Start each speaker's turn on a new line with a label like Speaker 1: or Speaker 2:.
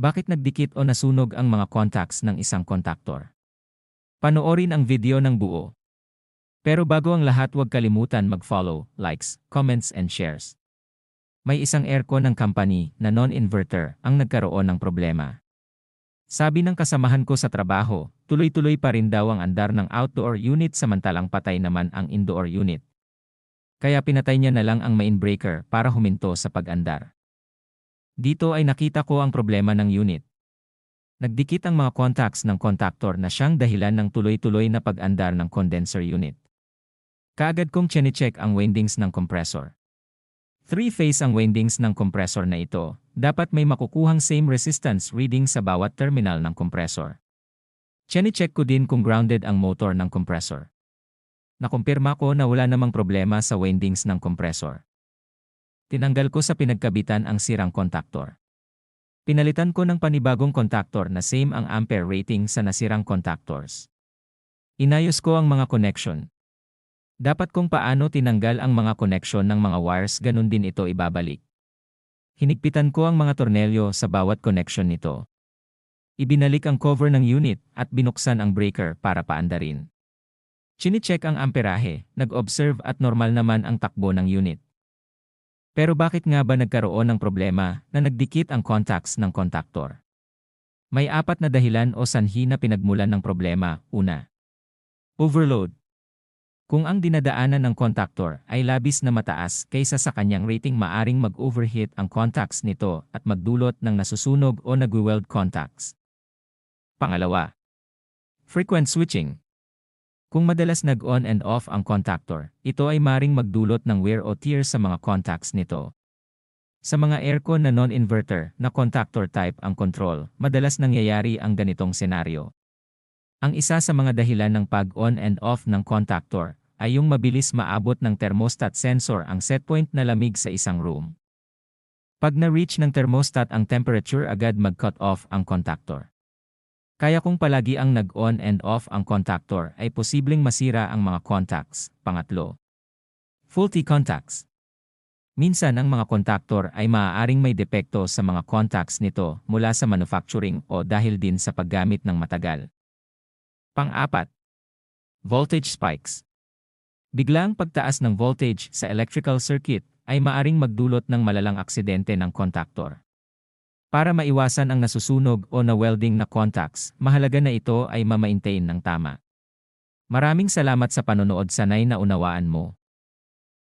Speaker 1: Bakit nagdikit o nasunog ang mga contacts ng isang kontaktor? Panoorin ang video ng buo. Pero bago ang lahat huwag kalimutan mag-follow, likes, comments and shares. May isang aircon ng company na non-inverter ang nagkaroon ng problema. Sabi ng kasamahan ko sa trabaho, tuloy-tuloy pa rin daw ang andar ng outdoor unit samantalang patay naman ang indoor unit. Kaya pinatay niya na lang ang main breaker para huminto sa pag-andar. Dito ay nakita ko ang problema ng unit. Nagdikit ang mga contacts ng contactor na siyang dahilan ng tuloy-tuloy na pag-andar ng condenser unit. Kaagad kong chinecheck ang windings ng compressor. Three-phase ang windings ng compressor na ito, dapat may makukuhang same resistance reading sa bawat terminal ng compressor. Chinecheck ko din kung grounded ang motor ng compressor. Nakumpirma ko na wala namang problema sa windings ng compressor. Tinanggal ko sa pinagkabitan ang sirang kontaktor. Pinalitan ko ng panibagong kontaktor na same ang ampere rating sa nasirang contactors. Inayos ko ang mga connection. Dapat kung paano tinanggal ang mga connection ng mga wires ganun din ito ibabalik. Hinigpitan ko ang mga tornelyo sa bawat connection nito. Ibinalik ang cover ng unit at binuksan ang breaker para paandarin. Chinicheck ang amperahe, nag-observe at normal naman ang takbo ng unit. Pero bakit nga ba nagkaroon ng problema na nagdikit ang contacts ng kontaktor? May apat na dahilan o sanhi na pinagmulan ng problema. Una, overload. Kung ang dinadaanan ng kontaktor ay labis na mataas kaysa sa kanyang rating maaring mag-overheat ang contacts nito at magdulot ng nasusunog o nagwe-weld contacts. Pangalawa, frequent switching. Kung madalas nag-on and off ang contactor, ito ay maring magdulot ng wear o tear sa mga contacts nito. Sa mga aircon na non-inverter na contactor type ang control, madalas nangyayari ang ganitong senaryo. Ang isa sa mga dahilan ng pag-on and off ng contactor ay yung mabilis maabot ng thermostat sensor ang setpoint na lamig sa isang room. Pag na-reach ng thermostat ang temperature agad mag-cut off ang contactor. Kaya kung palagi ang nag-on and off ang contactor ay posibleng masira ang mga contacts. Pangatlo, faulty contacts. Minsan ang mga contactor ay maaaring may depekto sa mga contacts nito mula sa manufacturing o dahil din sa paggamit ng matagal. Pang-apat, voltage spikes. Biglang pagtaas ng voltage sa electrical circuit ay maaring magdulot ng malalang aksidente ng contactor. Para maiwasan ang nasusunog o na-welding na contacts, mahalaga na ito ay mamaintain ng tama. Maraming salamat sa panonood sanay na unawaan mo.